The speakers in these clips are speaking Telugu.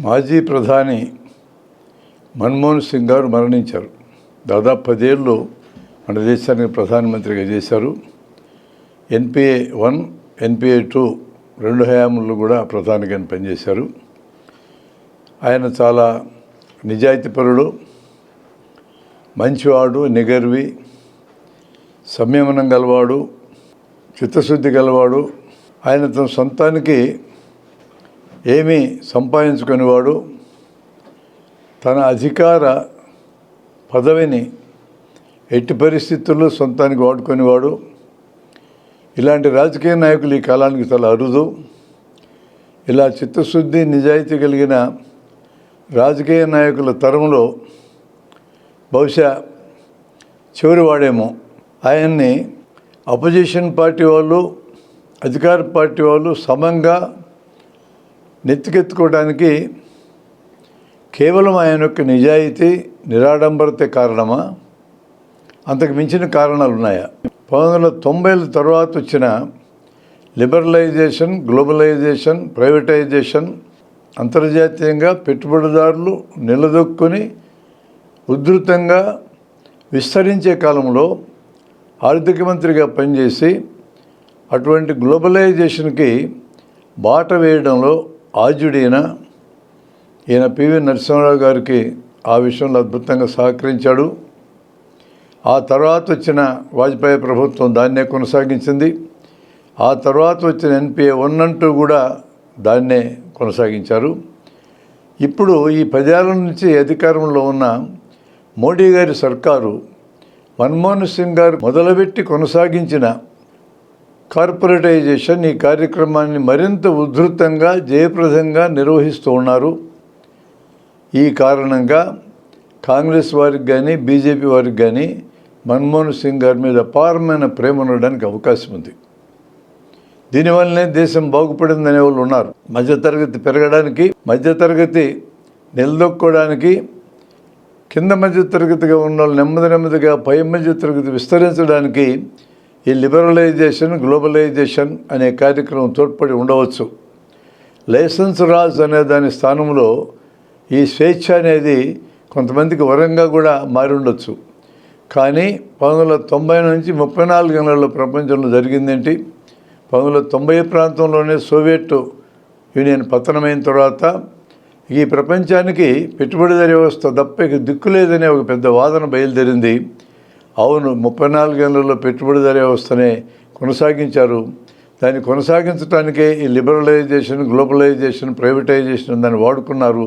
మాజీ ప్రధాని మన్మోహన్ సింగ్ గారు మరణించారు. దాదాపు పదేళ్ళు మన దేశానికి ప్రధానమంత్రిగా చేశారు. ఎన్పిఏ వన్ ఎన్పిఏ టూ రెండు హయాములు కూడా ప్రధానిగా పనిచేశారు. ఆయన చాలా నిజాయితీపరుడు మంచివాడు నిగర్వి సంయమనం గలవాడు చిత్తశుద్ధి గలవాడు. ఆయన తన సొంతానికి ఏమీ సంపాదించుకునేవాడు తన అధికార పదవిని ఎట్టి పరిస్థితుల్లో సొంతానికి వాడుకునేవాడు. ఇలాంటి రాజకీయ నాయకులు ఈ కాలానికి చాలా అరుదు. ఇలా చిత్తశుద్ధి నిజాయితీ కలిగిన రాజకీయ నాయకుల తరంలో బహుశా చివరివాడేమో ఆయన్ని అపోజిషన్ పార్టీ వాళ్ళు అధికార పార్టీ వాళ్ళు సమంగా నెత్తికెత్తుకోవడానికి కేవలం ఆయన యొక్క నిజాయితీ నిరాడంబరత కారణమా? అంతకు మించిన కారణాలు ఉన్నాయా పంతొమ్మిది వందల తొంభైల తర్వాత వచ్చిన లిబరలైజేషన్ గ్లోబలైజేషన్ ప్రైవేటైజేషన్ అంతర్జాతీయంగా పెట్టుబడిదారులు నిలదొక్కుని ఉధృతంగా విస్తరించే కాలంలో ఆర్థిక మంత్రిగా పనిచేసి అటువంటి గ్లోబలైజేషన్కి బాట వేయడంలో ఆద్యుడైన ఈయన పివి నరసింహారావు గారికి ఆ విషయంలో అద్భుతంగా సహకరించాడు. ఆ తర్వాత వచ్చిన వాజ్పేయి ప్రభుత్వం దాన్నే కొనసాగించింది. ఆ తర్వాత వచ్చిన ఎన్పిఏ వన్ అంటూ కూడా దాన్నే కొనసాగించారు. ఇప్పుడు ఈ పదేళ్ళ నుంచి అధికారంలో ఉన్న మోడీ గారి సర్కారు మన్మోహన్ సింగ్ గారు మొదలుపెట్టి కొనసాగించిన కార్పొరేటైజేషన్ ఈ కార్యక్రమాన్ని మరింత ఉధృతంగా జయప్రదంగా నిర్వహిస్తూ ఉన్నారు. ఈ కారణంగా కాంగ్రెస్ వారికి కానీ బీజేపీ వారికి కానీ మన్మోహన్ సింగ్ గారి మీద అపారమైన ప్రేమ ఉండడానికి అవకాశం ఉంది. దీనివల్లనే దేశం బాగుపడిందనే వాళ్ళు ఉన్నారు. మధ్యతరగతి పెరగడానికి మధ్యతరగతి నిలదొక్కోవడానికి కింద మధ్యతరగతిగా ఉన్న వాళ్ళు నెమ్మది నెమ్మదిగా పై మధ్యతరగతి విస్తరించడానికి ఈ లిబరలైజేషన్ గ్లోబలైజేషన్ అనే కార్యక్రమం తోడ్పడి ఉండవచ్చు. లైసెన్స్ రాజ్ అనే దాని స్థానంలో ఈ స్వేచ్ఛ అనేది కొంతమందికి వరంగా కూడా మారి ఉండొచ్చు. కానీ పంతొమ్మిది వందల తొంభై నుంచి ముప్పై నాలుగు నెలల ప్రపంచంలో జరిగిందేంటి? పంతొమ్మిది వందల తొంభై ప్రాంతంలోనే సోవియట్ యూనియన్ పతనమైన తర్వాత ఈ ప్రపంచానికి పెట్టుబడిదారి వ్యవస్థ తప్ప దిక్కు లేదనే ఒక పెద్ద వాదన బయలుదేరింది. అవును ముప్పై నాలుగు గంటలలో పెట్టుబడిదారీ వ్యవస్థనే కొనసాగించారు. దాన్ని కొనసాగించడానికే ఈ లిబరలైజేషన్ గ్లోబలైజేషన్ ప్రైవేటైజేషన్ దాన్ని వాడుకున్నారు.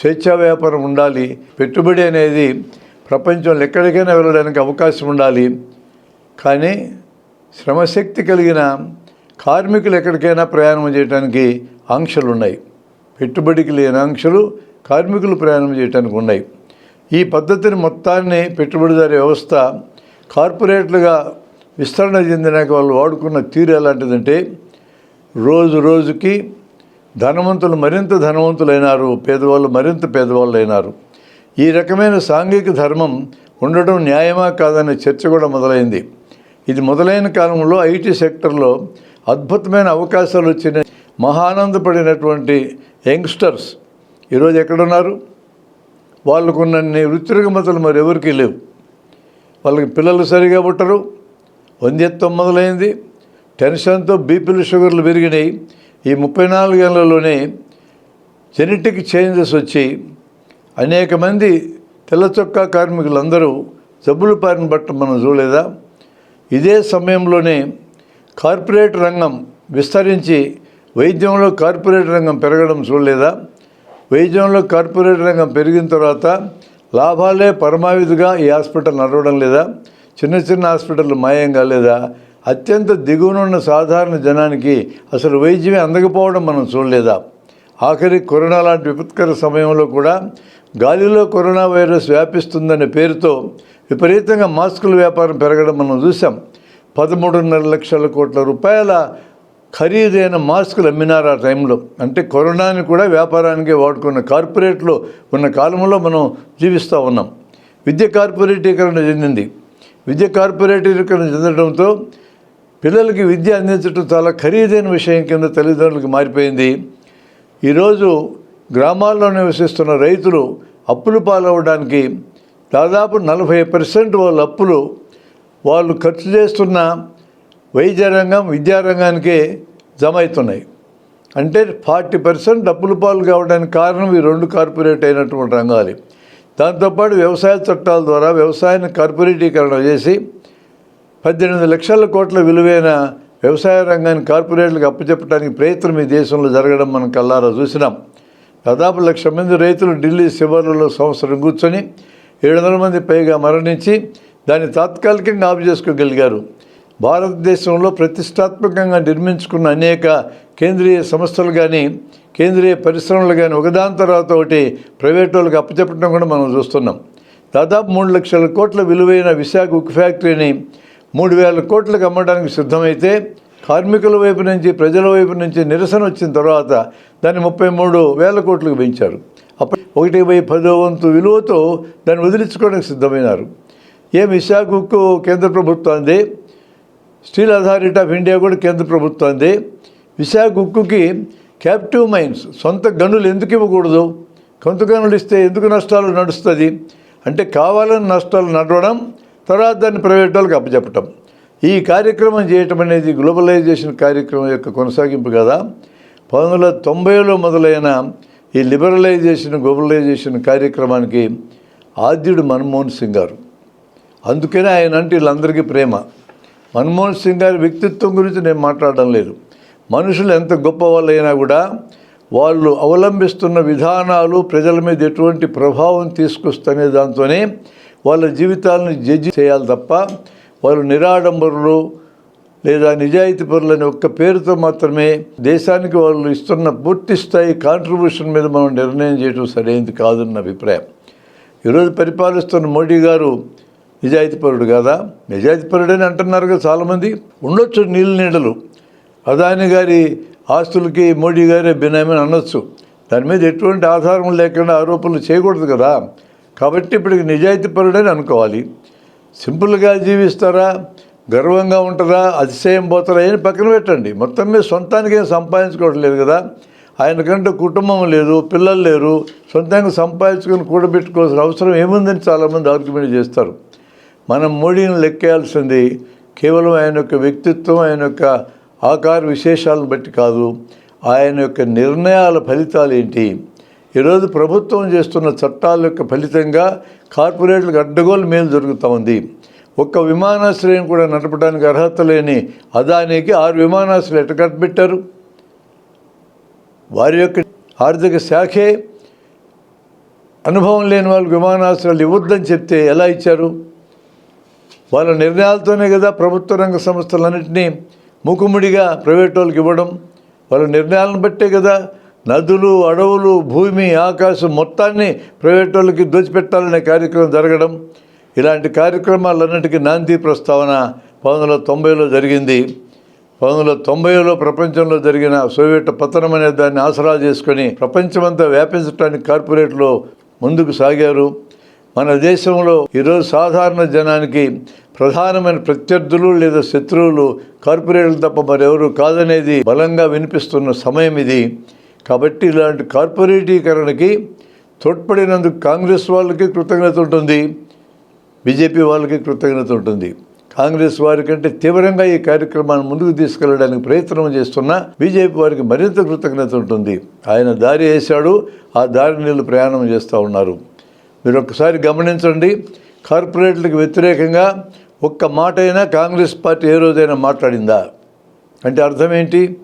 స్వేచ్ఛా వ్యాపారం ఉండాలి. పెట్టుబడి అనేది ప్రపంచంలో ఎక్కడికైనా వెళ్ళడానికి అవకాశం ఉండాలి. కానీ శ్రమశక్తి కలిగిన కార్మికులు ఎక్కడికైనా ప్రయాణం చేయడానికి ఆంక్షలు ఉన్నాయి. పెట్టుబడికి లేని ఆంక్షలు కార్మికులు ప్రయాణం చేయడానికి ఉన్నాయి. ఈ పద్ధతిని మొత్తాన్ని పెట్టుబడిదారి వ్యవస్థ కార్పొరేట్లుగా విస్తరణ చెందినాక వాళ్ళు వాడుకున్న తీరు ఎలాంటిదంటే రోజు రోజుకి ధనవంతులు మరింత ధనవంతులైనారు పేదవాళ్ళు మరింత పేదవాళ్ళు అయినారు ఈ రకమైన సాంఘిక ధర్మం ఉండడం న్యాయమా కాదనే చర్చ కూడా మొదలైంది. ఇది మొదలైన కాలంలో ఐటీ సెక్టర్లో అద్భుతమైన అవకాశాలు వచ్చిన మహానందపడినటువంటి యంగ్స్టర్స్ ఈరోజు ఎక్కడున్నారు? వాళ్ళకున్నన్ని వృత్తిరగమతలు మరి ఎవరికీ లేవు. వాళ్ళకి పిల్లలు సరిగా పుట్టరు వంద్యత్వం మొదలైంది టెన్షన్తో బీపీలు షుగర్లు పెరిగినాయి. ఈ ముప్పై నాలుగేళ్ళలోనే జెనెటిక్ చేంజెస్ వచ్చి అనేక మంది తెల్ల చొక్కా కార్మికులందరూ జబ్బులు పారిన బట్ట మనం చూడలేదా? ఇదే సమయంలోనే కార్పొరేట్ రంగం విస్తరించి వైద్యంలో కార్పొరేట్ రంగం పెరగడం చూడలేదా? వైద్యంలో కార్పొరేట్ రంగం పెరిగిన తర్వాత లాభాలే పరమావిధిగా ఈ హాస్పిటల్ నడవడం లేదా? చిన్న చిన్న హాస్పిటల్ మాయం కాలేదా? అత్యంత దిగువనున్న సాధారణ జనానికి అసలు వైద్యమే అందకపోవడం మనం చూడలేదా? ఆఖరి కరోనా లాంటి విపత్కర సమయంలో కూడా గాలిలో కరోనా వైరస్ వ్యాపిస్తుందనే పేరుతో విపరీతంగా మాస్కుల వ్యాపారం పెరగడం మనం చూసాం పదమూడున్నర లక్షల కోట్ల రూపాయల ఖరీదైన మాస్కులు అమ్మినారు ఆ టైంలో. అంటే కరోనాని కూడా వ్యాపారానికి వాడుకున్న కార్పొరేట్లో ఉన్న కాలంలో మనం జీవిస్తూ ఉన్నాం. విద్య కార్పొరేటీకరణ చెందింది. విద్య కార్పొరేటీకరణ చెందడంతో పిల్లలకి విద్య అందించడం చాలా ఖరీదైన విషయం కింద తల్లిదండ్రులకు మారిపోయింది. ఈరోజు గ్రామాల్లో నివసిస్తున్న రైతులు అప్పులు పాలవడానికి దాదాపు నలభై పర్సెంట్ వాళ్ళ అప్పులు వాళ్ళు ఖర్చు చేస్తున్న వైద్య రంగం విద్యారంగానికే జమ అవుతున్నాయి అంటే ఫార్టీ పర్సెంట్ డబ్బులు పాలు కావడానికి కారణం ఈ రెండు కార్పొరేట్ అయినటువంటి రంగాలు. దాంతోపాటు వ్యవసాయ చట్టాల ద్వారా వ్యవసాయాన్ని కార్పొరేటీకరణ చేసి పద్దెనిమిది లక్షల కోట్ల విలువైన వ్యవసాయ రంగాన్ని కార్పొరేట్లకు అప్పచెప్పడానికి ప్రయత్నం ఈ దేశంలో జరగడం మనం కల్లారా చూసినాం. దాదాపు లక్ష మంది రైతులు ఢిల్లీ శివార్లలో సంవత్సరం కూర్చొని ఏడు వందల మంది పైగా మరణించి దాన్ని తాత్కాలికంగా ఆపు చేసుకోగలిగారు. భారతదేశంలో ప్రతిష్టాత్మకంగా నిర్మించుకున్న అనేక కేంద్రీయ సంస్థలు కానీ కేంద్రీయ పరిశ్రమలు కానీ ఒకదాని తర్వాత ఒకటి ప్రైవేట్ వాళ్ళకి అప్పచెప్పడం కూడా మనం చూస్తున్నాం. దాదాపు మూడు లక్షల కోట్ల విలువైన విశాఖ ఉక్కు ఫ్యాక్టరీని మూడు వేల కోట్లకు అమ్మడానికి సిద్ధమైతే కార్మికుల వైపు నుంచి ప్రజల వైపు నుంచి నిరసన వచ్చిన తర్వాత దాన్ని ముప్పై మూడు వేల కోట్లకు పెంచారు. అప్పుడు ఒకటి బై పదో వంతు విలువతో దాన్ని వదిలించుకోవడానికి సిద్ధమైనారు. ఏ విశాఖ ఉక్కు కేంద్ర ప్రభుత్వాన్ని స్టీల్ అథారిటీ ఆఫ్ ఇండియా కూడా కేంద్ర ప్రభుత్వంది. విశాఖ ఉక్కుకి క్యాప్టివ్ మైన్స్ సొంత గనులు ఎందుకు ఇవ్వకూడదు? సొంత గనులు ఇస్తే ఎందుకు నష్టాలు నడుస్తుంది? అంటే కావాలని నష్టాలు నడవడం తర్వాత దాన్ని ప్రైవేట్ వాళ్ళకి అప్పచెప్పటం. ఈ కార్యక్రమం చేయటం అనేది గ్లోబలైజేషన్ కార్యక్రమం యొక్క కొనసాగింపు కదా. పంతొమ్మిది వందల తొంభైలో మొదలైన ఈ లిబరలైజేషన్ గ్లోబలైజేషన్ కార్యక్రమానికి ఆద్యుడు మన్మోహన్ సింగ్ గారు. అందుకనే ఆయన అంటే వీళ్ళందరికీ ప్రేమ. మన్మోహన్ సింగ్ గారి వ్యక్తిత్వం గురించి నేను మాట్లాడడం లేదు. మనుషులు ఎంత గొప్ప వాళ్ళైనా కూడా వాళ్ళు అవలంబిస్తున్న విధానాలు ప్రజల మీద ఎటువంటి ప్రభావం తీసుకొస్తనే దాంతోనే వాళ్ళ జీవితాలను జడ్జి చేయాలి తప్ప వాళ్ళు నిరాడంబరులు లేదా నిజాయితీ పరులని ఒక్క పేరుతో మాత్రమే దేశానికి వాళ్ళు ఇస్తున్న పూర్తి స్థాయి కాంట్రిబ్యూషన్ మీద మనం నిర్ణయం చేయడం సరైనది కాదన్న అభిప్రాయం. ఈరోజు పరిపాలిస్తున్న మోడీ గారు నిజాయితీపరుడు కాదా? నిజాయితీపరుడని అంటున్నారు కదా చాలామంది. ఉండొచ్చు నీళ్ళు నీడలు. అదాని గారి ఆస్తులకి మోడీ గారే బినామీ అనొచ్చు. దాని మీద ఎటువంటి ఆధారం లేకుండా ఆరోపణలు చేయకూడదు కదా. కాబట్టి ఇప్పటికి నిజాయితీపరుడని అనుకోవాలి. సింపుల్గా జీవిస్తారా? గర్వంగా ఉంటుందా అతిశయం పోతారా? అని పక్కన పెట్టండి. మొత్తం మీద సొంతానికి ఏం సంపాదించుకోవడం లేదు కదా. ఆయనకంటే కుటుంబం లేదు పిల్లలు లేరు. సొంతంగా సంపాదించుకొని కూడబెట్టుకోవాల్సిన అవసరం ఏముందని చాలామంది ఆర్గ్యుమెంట్ చేస్తారు. మనం మోడీని లెక్కేయాల్సింది కేవలం ఆయన యొక్క వ్యక్తిత్వం ఆయన యొక్క ఆకార విశేషాలను బట్టి కాదు ఆయన యొక్క నిర్ణయాల ఫలితాలు ఏంటి? ఈరోజు ప్రభుత్వం చేస్తున్న చట్టాల యొక్క ఫలితంగా కార్పొరేట్లకు అడ్డగోలు మేలు జరుగుతూ ఉంది. ఒక్క విమానాశ్రయం కూడా నడపడానికి అర్హత లేని అదానికి ఆరు విమానాశ్రయాలు ఎట్ట కట్టబెట్టారు వారి యొక్క ఆర్థిక శాఖే అనుభవం లేని వాళ్ళకి విమానాశ్రయాలు ఇవ్వద్దని చెప్తే ఎలా ఇచ్చారు? వాళ్ళ నిర్ణయాలతోనే కదా ప్రభుత్వ రంగ సంస్థలన్నింటినీ ముకుముడిగా ప్రైవేట్ వాళ్ళకి ఇవ్వడం. వాళ్ళ నిర్ణయాలను బట్టే కదా నదులు అడవులు భూమి ఆకాశం మొత్తాన్ని ప్రైవేట్ వాళ్ళకి దోచిపెట్టాలనే కార్యక్రమం జరగడం. ఇలాంటి కార్యక్రమాలన్నిటికీ నాంది ప్రస్తావన పంతొమ్మిది వందల తొంభైలో జరిగింది. పంతొమ్మిది వందల తొంభైలో ప్రపంచంలో జరిగిన సోవియట్ పతనం అనే దాన్ని ఆసరా చేసుకొని ప్రపంచమంతా వ్యాపించడానికి కార్పొరేట్లు ముందుకు సాగారు. మన దేశంలో ఈరోజు సాధారణ జనానికి ప్రధానమైన ప్రత్యర్థులు లేదా శత్రువులు కార్పొరేట్లు తప్ప మరెవరు కాదనేది బలంగా వినిపిస్తున్న సమయం ఇది. కాబట్టి ఇలాంటి కార్పొరేటీకరణకి తోడ్పడినందుకు కాంగ్రెస్ వాళ్ళకి కృతజ్ఞత ఉంటుంది బీజేపీ వాళ్ళకి కృతజ్ఞత ఉంటుంది. కాంగ్రెస్ వారి కంటే తీవ్రంగా ఈ కార్యక్రమాన్ని ముందుకు తీసుకెళ్ళడానికి ప్రయత్నం చేస్తున్న బీజేపీ వారికి మరింత కృతజ్ఞత ఉంటుంది. ఆయన దారి వేశాడు ఆ దారి నీళ్ళు ప్రయాణం చేస్తూ ఉన్నారు. మీరు ఒక్కసారి గమనించండి. కార్పొరేట్లకు వ్యతిరేకంగా ఒక్క మాట అయినా కాంగ్రెస్ పార్టీ ఏ రోజైనా మాట్లాడిందా? అంటే అర్థం ఏంటి?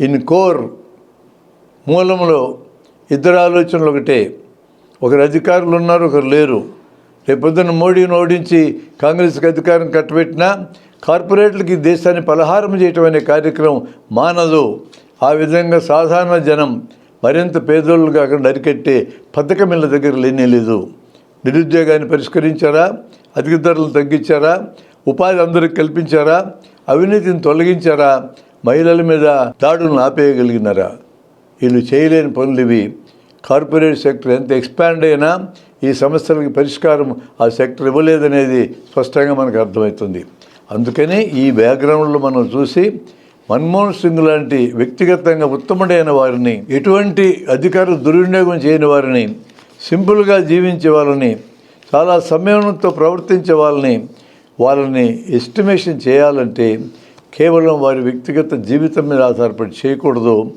ఇన్ కోర్ మూలంలో ఇద్దరు ఆలోచనలు ఒకటే. ఒకరు అధికారులు ఉన్నారు ఒకరు లేరు. రేపొద్దున మోడీని ఓడించి కాంగ్రెస్కి అధికారం కట్టబెట్టినా కార్పొరేట్లకి దేశాన్ని పలహారం చేయటం అనే కార్యక్రమం మానదు. ఆ విధంగా సాధారణ జనం మరింత పేదోళ్ళు కాకుండా అరికట్టే పథకం ఇళ్ళ దగ్గర లేనే లేదు. నిరుద్యోగాన్ని పరిష్కరించారా? అధిక ధరలు తగ్గించారా? ఉపాధి అందరికి కల్పించారా? అవినీతిని తొలగించారా? మహిళల మీద దాడులను ఆపేయగలిగినారా? వీళ్ళు చేయలేని పనులు ఇవి. కార్పొరేట్ సెక్టర్ ఎంత ఎక్స్పాండ్ అయినా ఈ సమస్యలకి పరిష్కారం ఆ సెక్టర్ ఇవ్వలేదనేది స్పష్టంగా మనకు అర్థమవుతుంది. అందుకని ఈ బ్యాక్గ్రౌండ్లో మనం చూసి మన్మోహన్ సింగ్ లాంటి వ్యక్తిగతంగా ఉత్తముడైన వారిని ఎటువంటి అధికార దుర్వినియోగం చేయని వారిని సింపుల్గా జీవించే వాళ్ళని చాలా సంయమనంతో ప్రవర్తించే వాళ్ళని వాళ్ళని ఎస్టిమేషన్ చేయాలంటే కేవలం వారి వ్యక్తిగత జీవితం మీద ఆధారపడి చేయకూడదు.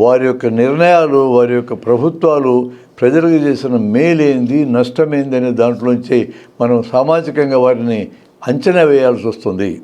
వారి యొక్క నిర్ణయాలు వారి యొక్క ప్రభుత్వాలు ప్రజలకు చేసిన మేలేంది నష్టమేంది అనే దాంట్లోంచి మనం సామాజికంగా వారిని అంచనా వేయాల్సి వస్తుంది.